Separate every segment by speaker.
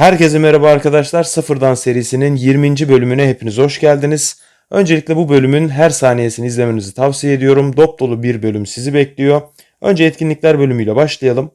Speaker 1: Herkese merhaba arkadaşlar. Sıfırdan serisinin 20. bölümüne hepiniz hoş geldiniz. Öncelikle bu bölümün her saniyesini izlemenizi tavsiye ediyorum. Dop dolu bir bölüm sizi bekliyor. Önce etkinlikler bölümüyle başlayalım.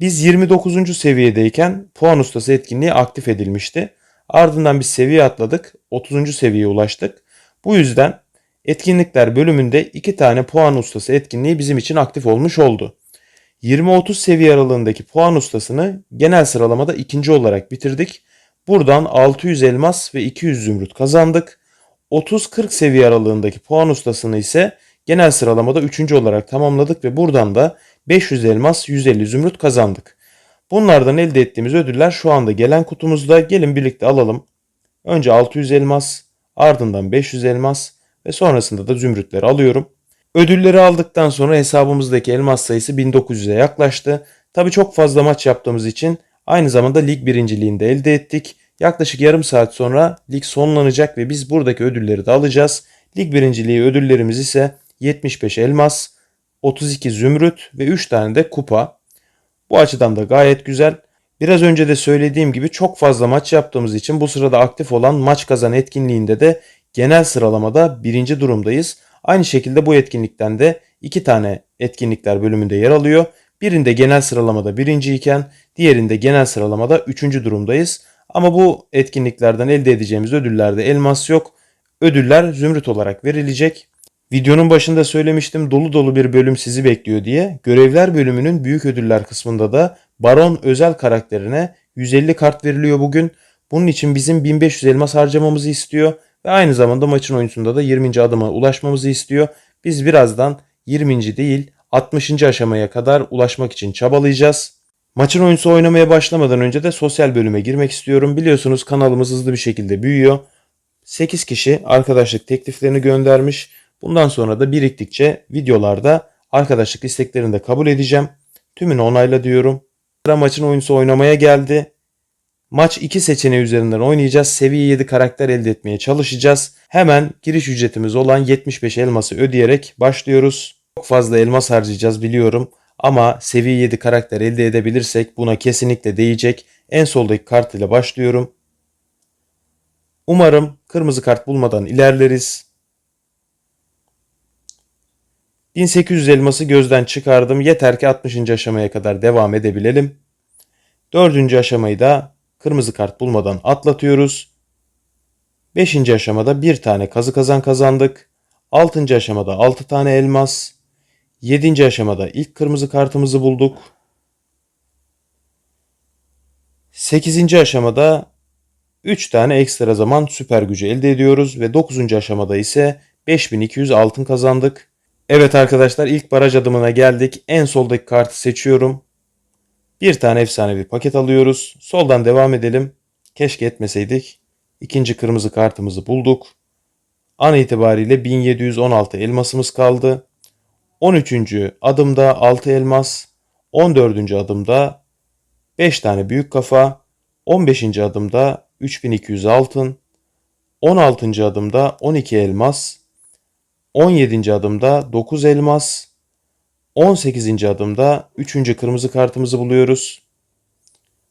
Speaker 1: Biz 29. seviyedeyken puan ustası etkinliği aktif edilmişti. Ardından bir seviye atladık. 30. seviyeye ulaştık. Bu yüzden etkinlikler bölümünde 2 tane puan ustası etkinliği bizim için aktif olmuş oldu. 20-30 seviye aralığındaki puan ustasını genel sıralamada ikinci olarak bitirdik. Buradan 600 elmas ve 200 zümrüt kazandık. 30-40 seviye aralığındaki puan ustasını ise genel sıralamada üçüncü olarak tamamladık ve buradan da 500 elmas 150 zümrüt kazandık. Bunlardan elde ettiğimiz ödüller şu anda gelen kutumuzda. Gelin birlikte alalım. Önce 600 elmas, ardından 500 elmas ve sonrasında da zümrütleri alıyorum. Ödülleri aldıktan sonra hesabımızdaki elmas sayısı 1900'e yaklaştı. Tabi çok fazla maç yaptığımız için aynı zamanda lig birinciliğini de elde ettik. Yaklaşık yarım saat sonra lig sonlanacak ve biz buradaki ödülleri de alacağız. Lig birinciliği ödüllerimiz ise 75 elmas, 32 zümrüt ve 3 tane de kupa. Bu açıdan da gayet güzel. Biraz önce de söylediğim gibi çok fazla maç yaptığımız için bu sırada aktif olan maç kazan etkinliğinde de genel sıralamada birinci durumdayız. Aynı şekilde bu etkinlikten de iki tane etkinlikler bölümünde yer alıyor. Birinde genel sıralamada birinci iken diğerinde genel sıralamada üçüncü durumdayız. Ama bu etkinliklerden elde edeceğimiz ödüllerde elmas yok. Ödüller zümrüt olarak verilecek. Videonun başında söylemiştim dolu dolu bir bölüm sizi bekliyor diye. Görevler bölümünün büyük ödüller kısmında da Baron özel karakterine 150 kart veriliyor bugün. Bunun için bizim 1500 elmas harcamamızı istiyor ve aynı zamanda maçın oyuncusunda da 20. adıma ulaşmamızı istiyor. Biz birazdan 20. değil 60. aşamaya kadar ulaşmak için çabalayacağız. Maçın oyuncusu oynamaya başlamadan önce de sosyal bölüme girmek istiyorum. Biliyorsunuz kanalımız hızlı bir şekilde büyüyor. 8 kişi arkadaşlık tekliflerini göndermiş. Bundan sonra da biriktikçe videolarda arkadaşlık isteklerini de kabul edeceğim. Tümünü onayla diyorum. Sıra maçın oyuncusu oynamaya geldi. Maç 2 seçeneği üzerinden oynayacağız. Seviye 7 karakter elde etmeye çalışacağız. Hemen giriş ücretimiz olan 75 elması ödeyerek başlıyoruz. Çok fazla elmas harcayacağız biliyorum. Ama seviye 7 karakter elde edebilirsek buna kesinlikle değecek. En soldaki kart ile başlıyorum. Umarım kırmızı kart bulmadan ilerleriz. 1800 elması gözden çıkardım. Yeter ki 60. aşamaya kadar devam edebilelim. Dördüncü aşamayı da kırmızı kart bulmadan atlatıyoruz. Beşinci aşamada bir tane kazı kazan kazandık. Altıncı aşamada altı tane elmas. Yedinci aşamada ilk kırmızı kartımızı bulduk. Sekizinci aşamada 3 tane ekstra zaman süper gücü elde ediyoruz ve 9. aşamada ise 5200 altın kazandık. Evet arkadaşlar ilk baraj adımına geldik. En soldaki kartı seçiyorum. Bir tane efsanevi paket alıyoruz. Soldan devam edelim. Keşke etmeseydik. İkinci kırmızı kartımızı bulduk. An itibariyle 1716 elmasımız kaldı. 13. adımda 6 elmas. 14. adımda 5 tane büyük kafa. 15. adımda 3200 altın. 16. adımda 12 elmas. 17. adımda 9 elmas. 18. adımda 3. kırmızı kartımızı buluyoruz.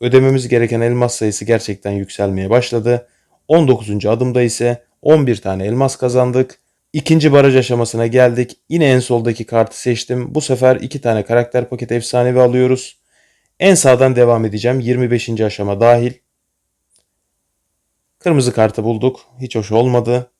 Speaker 1: Ödememiz gereken elmas sayısı gerçekten yükselmeye başladı. 19. adımda ise 11 tane elmas kazandık. İkinci baraj aşamasına geldik. Yine en soldaki kartı seçtim. Bu sefer 2 tane karakter paket efsanevi alıyoruz. En sağdan devam edeceğim. 25. aşama dahil. Kırmızı kartı bulduk. Hiç hoş olmadı.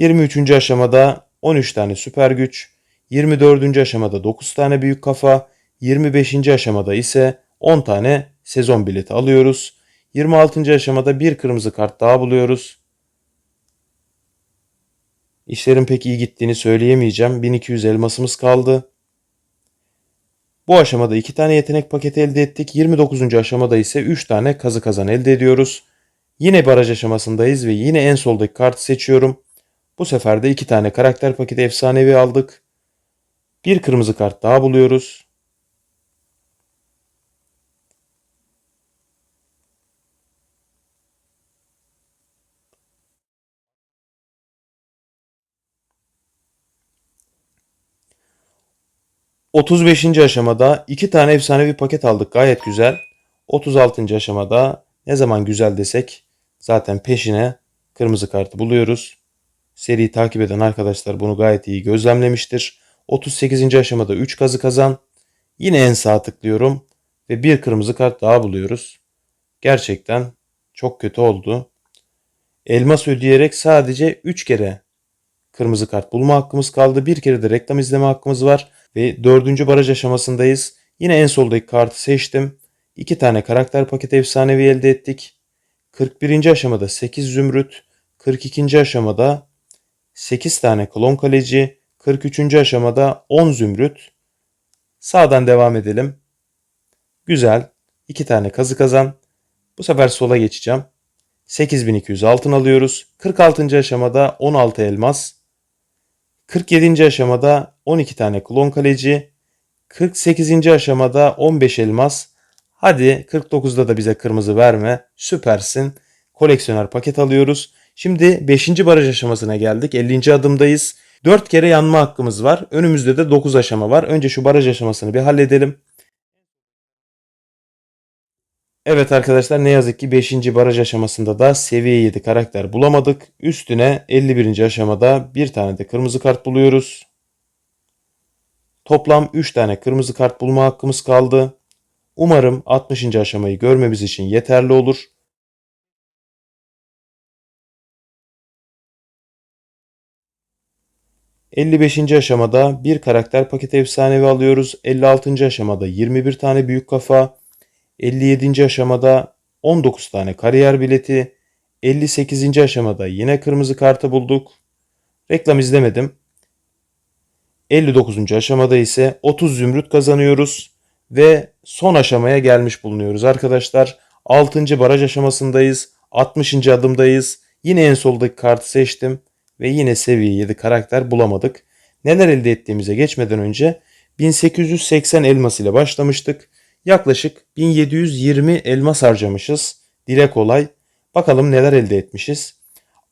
Speaker 1: 23. aşamada 13 tane süper güç, 24. aşamada 9 tane büyük kafa, 25. aşamada ise 10 tane sezon bileti alıyoruz. 26. aşamada bir kırmızı kart daha buluyoruz. İşlerin pek iyi gittiğini söyleyemeyeceğim. 1200 elmasımız kaldı. Bu aşamada 2 tane yetenek paketi elde ettik. 29. aşamada ise 3 tane kazı kazan elde ediyoruz. Yine baraj aşamasındayız ve yine en soldaki kartı seçiyorum. Bu sefer de iki tane karakter paketi efsanevi aldık. Bir kırmızı kart daha buluyoruz. 35. aşamada 2 tane efsanevi paket aldık. Gayet güzel. 36. aşamada ne zaman güzel desek zaten peşine kırmızı kartı buluyoruz. Seriyi takip eden arkadaşlar bunu gayet iyi gözlemlemiştir. 38. aşamada 3 kazı kazan. Yine en sağ tıklıyorum ve bir kırmızı kart daha buluyoruz. Gerçekten çok kötü oldu. Elmas ödeyerek sadece 3 kere kırmızı kart bulma hakkımız kaldı. Bir kere de reklam izleme hakkımız var. Ve dördüncü baraj aşamasındayız. Yine en soldaki kartı seçtim. 2 tane karakter paketi efsanevi elde ettik. 41. aşamada 8 zümrüt. 42. aşamada 8 tane klon kaleci. 43. aşamada 10 zümrüt. Sağdan devam edelim. Güzel. 2 tane kazı kazan. Bu sefer sola geçeceğim. 8200 altın alıyoruz. 46. aşamada 16 elmas. 47. aşamada 12 tane klon kaleci. 48. aşamada 15 elmas. Hadi 49'da da bize kırmızı verme. Süpersin. Koleksiyoner paket alıyoruz. Şimdi 5. baraj aşamasına geldik. 50. adımdayız. 4 kere yanma hakkımız var. Önümüzde de 9 aşama var. Önce şu baraj aşamasını bir halledelim. Evet arkadaşlar ne yazık ki 5. baraj aşamasında da seviye 7 karakter bulamadık. Üstüne 51. aşamada bir tane de kırmızı kart buluyoruz. Toplam 3 tane kırmızı kart bulma hakkımız kaldı. Umarım 60. aşamayı görmemiz için yeterli olur. ...55. aşamada bir karakter paket efsanevi alıyoruz. 56. aşamada 21 tane büyük kafa... 57. aşamada 19 tane kariyer bileti, 58. aşamada yine kırmızı kartı bulduk. Reklam izlemedim. 59. aşamada ise 30 zümrüt kazanıyoruz ve son aşamaya gelmiş bulunuyoruz arkadaşlar. 6. baraj aşamasındayız. 60. adımdayız. Yine en soldaki kartı seçtim ve yine seviye 7 karakter bulamadık. Neler elde ettiğimize geçmeden önce 1880 elmas ile başlamıştık. Yaklaşık 1720 elmas harcamışız. Dile kolay. Bakalım neler elde etmişiz.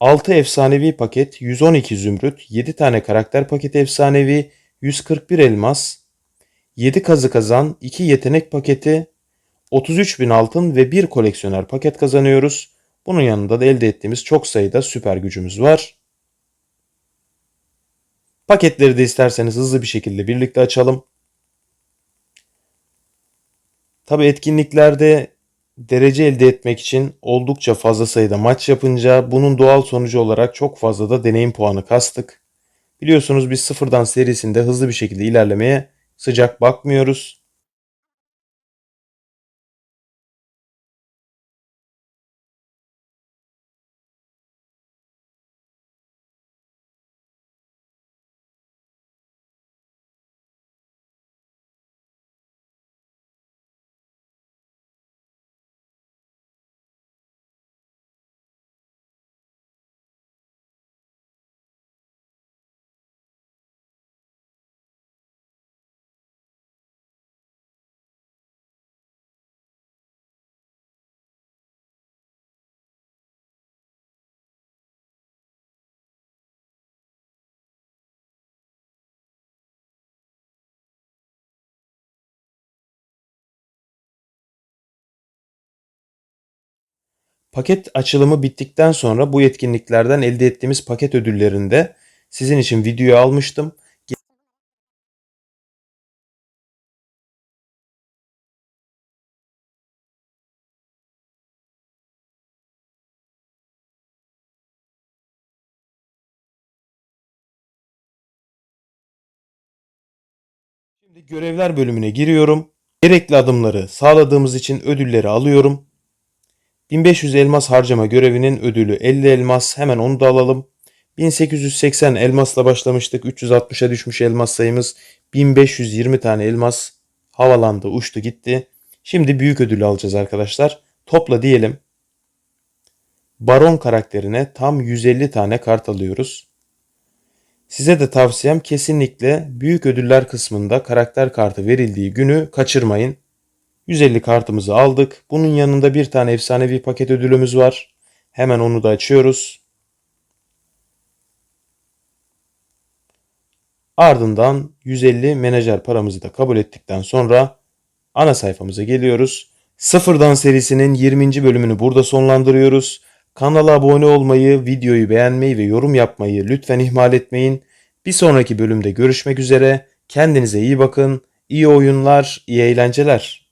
Speaker 1: 6 efsanevi paket, 112 zümrüt, 7 tane karakter paketi efsanevi, 141 elmas, 7 kazı kazan, 2 yetenek paketi, 33 bin altın ve 1 koleksiyoner paket kazanıyoruz. Bunun yanında da elde ettiğimiz çok sayıda süper gücümüz var. Paketleri de isterseniz hızlı bir şekilde birlikte açalım. Tabi etkinliklerde derece elde etmek için oldukça fazla sayıda maç yapınca bunun doğal sonucu olarak çok fazla da deneyim puanı kastık. Biliyorsunuz biz sıfırdan serisinde hızlı bir şekilde ilerlemeye sıcak bakmıyoruz. Paket açılımı bittikten sonra bu etkinliklerden elde ettiğimiz paket ödüllerinde sizin için video almıştım. Şimdi görevler bölümüne giriyorum. Gerekli adımları sağladığımız için ödülleri alıyorum. 1500 elmas harcama görevinin ödülü 50 elmas. Hemen onu da alalım. 1880 elmasla başlamıştık. 360'a düşmüş elmas sayımız. 1520 tane elmas havalandı, uçtu gitti. Şimdi büyük ödülü alacağız arkadaşlar. Topla diyelim. Baron karakterine tam 150 tane kart alıyoruz. Size de tavsiyem kesinlikle büyük ödüller kısmında karakter kartı verildiği günü kaçırmayın. 150 kartımızı aldık. Bunun yanında bir tane efsanevi paket ödülümüz var. Hemen onu da açıyoruz. Ardından 150 menajer paramızı da kabul ettikten sonra ana sayfamıza geliyoruz. Sıfırdan serisinin 20. bölümünü burada sonlandırıyoruz. Kanala abone olmayı, videoyu beğenmeyi ve yorum yapmayı lütfen ihmal etmeyin. Bir sonraki bölümde görüşmek üzere. Kendinize iyi bakın. İyi oyunlar, iyi eğlenceler.